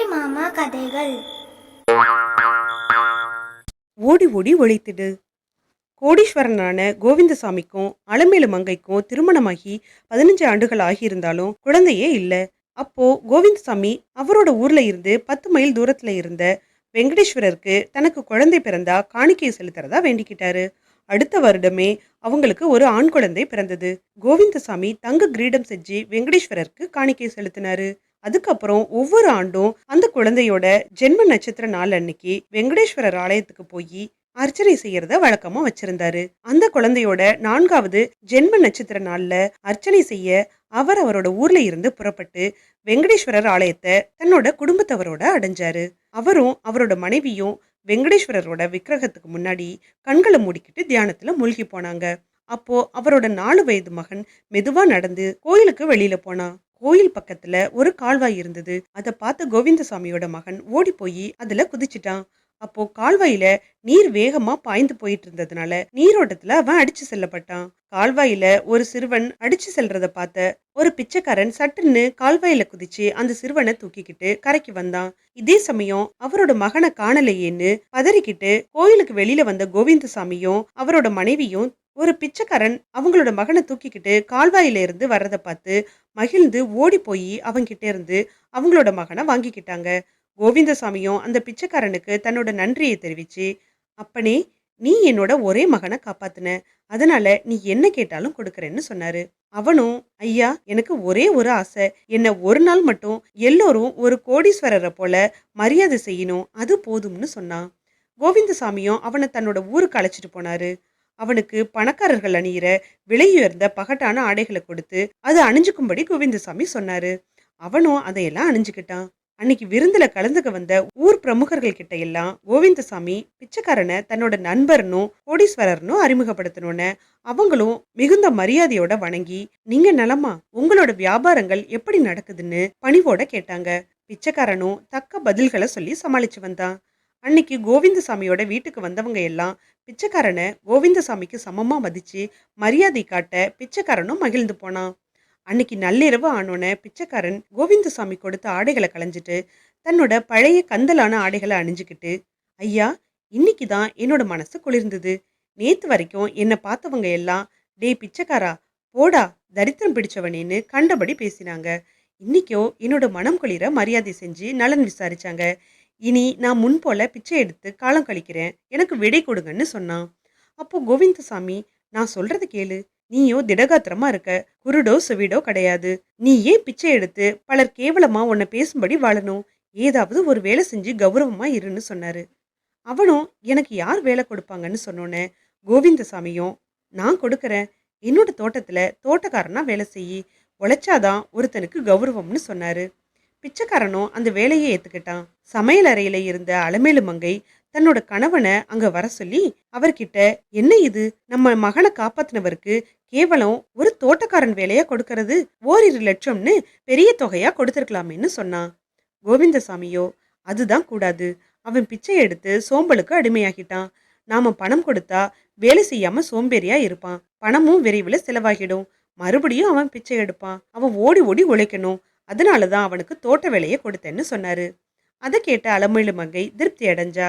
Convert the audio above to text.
அம்புலி மாமா கதைகள். ஓடி ஓடி ஒழித்திடு. கோடீஸ்வரனான கோவிந்தசாமிக்கும் அலமேலு மங்கைக்கும் திருமணமாகி பதினஞ்சு ஆண்டுகள் ஆகியிருந்தாலும் குழந்தையே இல்லை. அப்போ கோவிந்தசாமி அவரோட ஊர்ல இருந்து பத்து மைல் தூரத்துல இருந்த வெங்கடேஸ்வரருக்கு தனக்கு குழந்தை பிறந்தா காணிக்கை செலுத்துறதா வேண்டிக்கிட்டாரு. அடுத்த வருடமே அவங்களுக்கு ஒரு ஆண் குழந்தை பிறந்தது. கோவிந்தசாமி தங்க கிரீடம் செஞ்சு வெங்கடேஸ்வரருக்கு காணிக்கை செலுத்தினாரு. அதுக்கப்புறம் ஒவ்வொரு ஆண்டும் அந்த குழந்தையோட ஜென்ம நட்சத்திர நாள் அன்னைக்கு வெங்கடேஸ்வரர் ஆலயத்துக்கு போய் அர்ச்சனை செய்யறத வழக்கமா வச்சிருந்தாரு. அந்த குழந்தையோட நான்காவது ஜென்ம நட்சத்திர நாள்ல அர்ச்சனை செய்ய அவர் அவரோட ஊர்ல இருந்து புறப்பட்டு வெங்கடேஸ்வரர் ஆலயத்தை தன்னோட குடும்பத்தவரோட அடைஞ்சாரு. அவரும் அவரோட மனைவியும் வெங்கடேஸ்வரரோட விக்கிரகத்துக்கு முன்னாடி கண்களை மூடிக்கிட்டு தியானத்துல மூழ்கி போனாங்க. அப்போ அவரோட நாலு வயது மகன் மெதுவா நடந்து கோயிலுக்கு வெளியில போனான் கோயில் பக்கத்துல ஒரு கால்வாய் இருந்தது. அதை பார்த்த கோவிந்தசாமியோட மகன் ஓடி போய் அதுல குதிச்சிட்டான். அப்போ கால்வாயில நீர் வேகமா பாய்ந்து போயிட்டு இருந்ததுனால நீரோட்டத்துல அவன் அடிச்சு செல்லப்பட்டான். கால்வாயில ஒரு சிறுவன் அடிச்சு செல்றத பார்த்த ஒரு பிச்சைக்காரன் சட்டுன்னு கால்வாயில குதிச்சு அந்த சிறுவனை தூக்கிக்கிட்டு கரைக்கு வந்தான். இதே சமயம் அவரோட மகனை காணலையேன்னு பதறிக்கிட்டு கோயிலுக்கு வெளியில வந்த கோவிந்தசாமியும் அவரோட மனைவியும் ஒரு பிச்சைக்காரன் அவங்களோட மகனை தூக்கிக்கிட்டு கால்வாயில இருந்து பார்த்து மகிழ்ந்து ஓடி போய் அவங்கிட்ட இருந்து அவங்களோட மகனை வாங்கிக்கிட்டாங்க. கோவிந்தசாமியும் அந்த பிச்சைக்காரனுக்கு தன்னோட நன்றியை தெரிவிச்சு அப்பனே நீ என்னோட ஒரே மகனை காப்பாத்தின. அதனால நீ என்ன கேட்டாலும் கொடுக்கறேன்னு சொன்னாரு. அவனும் ஐயா எனக்கு ஒரே ஒரு ஆசை. என்ன ஒரு நாள் மட்டும் எல்லோரும் ஒரு கோடீஸ்வரரை போல மரியாதை செய்யணும். அது போதும்னு சொன்னான். கோவிந்தசாமியும் அவனை தன்னோட ஊருக்கு அழைச்சிட்டு போனாரு. அவனுக்கு பணக்காரர்கள் அணியிற விலையுயர்ந்த பகட்டான ஆடைகளை கொடுத்து அது அணிஞ்சுக்கும்படி கோவிந்தசாமி சொன்னாரு. அவனும் அதையெல்லாம் அணிஞ்சுக்கிட்டான். அன்னைக்கு விருந்துல கலந்துக்க வந்த ஊர் பிரமுகர்கள் கிட்ட எல்லாம் கோவிந்தசாமி பிச்சைக்காரனை தன்னோட நண்பர்னும் கோடீஸ்வரர்னும் அறிமுகப்படுத்தணும்னு அவங்களும் மிகுந்த மரியாதையோட வணங்கி நீங்க நலமா உங்களோட வியாபாரங்கள் எப்படி நடக்குதுன்னு பணிவோட கேட்டாங்க. பிச்சைக்காரனும் தக்க பதில்களை சொல்லி சமாளிச்சு வந்தான். அன்னைக்கு கோவிந்தசாமியோட வீட்டுக்கு வந்தவங்க எல்லாம் பிச்சைக்காரனை கோவிந்தசாமிக்கு சமமாக மதித்து மரியாதை காட்ட பிச்சைக்காரனும் மகிழ்ந்து போனான். அன்னைக்கு நள்ளிரவு ஆனோன பிச்சைக்காரன் கோவிந்தசாமி கொடுத்த ஆடைகளை களைஞ்சிட்டு தன்னோட பழைய கந்தலான ஆடைகளை அணிஞ்சுக்கிட்டு ஐயா இன்னைக்கு தான் என்னோட மனசு குளிர்ந்தது. நேத்து வரைக்கும் என்னை பார்த்தவங்க எல்லாம் டேய் பிச்சைக்காரா போடா தரித்திரம் பிடிச்சவனேன்னு கண்டபடி பேசினாங்க. இன்னைக்கோ என்னோட மனம் குளிர மரியாதை செஞ்சு நலன் விசாரிச்சாங்க. இனி நான் முன்போல பிச்சை எடுத்து காலம் கழிக்கிறேன். எனக்கு விடை கொடுங்கன்னு சொன்னான் அப்போ கோவிந்தசாமி நான் சொல்றது கேளு. நீயோ திடகாத்திரமா இருக்க. குருடோ சுவிடோ கிடையாது. நீ ஏன் பிச்சை எடுத்து பலர் கேவலமா உன்னை பேசும்படி வாழணும்? ஏதாவது ஒரு வேலை செஞ்சு கௌரவமா இருன்னு சொன்னாரு. அவனும் எனக்கு யார் வேலை கொடுப்பாங்கன்னு சொன்னோன்னே கோவிந்தசாமியும் நான் கொடுக்குறேன். என்னோட தோட்டத்துல தோட்டக்காரனா வேலை செய்யி உழைச்சாதான் ஒருத்தனுக்கு கௌரவம்னு சொன்னாரு. பிச்சைக்காரனும் அந்த வேலையை ஏத்துக்கிட்டான். சமையல் அறையில இருந்த அலமேலு மங்கை தன்னோட கணவனை அங்க வர சொல்லி அவர்கிட்ட என்ன இது? நம்ம மகனை காப்பாத்தினவருக்கு கேவலம் ஒரு தோட்டக்காரன் வேலையா கொடுக்கறது? ஓரிரு லட்சம்னு பெரிய தொகையா கொடுத்துருக்கலாமேன்னு சொன்னான். கோவிந்தசாமியோ அதுதான் கூடாது. அவன் பிச்சை எடுத்து சோம்பலுக்கு அடிமையாகிட்டான். நாம பணம் கொடுத்தா வேலை செய்யாம சோம்பேறியா இருப்பான். பணமும் விரைவில் செலவாகிடும். மறுபடியும் அவன் பிச்சை எடுப்பான். அவன் ஓடி ஓடி உழைக்கணும். அதனால தான் அவனுக்கு தோட்ட வேலையை கொடுத்தேன்னு சொன்னாரு. அதை கேட்ட அலமேலு மங்கை திருப்தி அடைஞ்சா.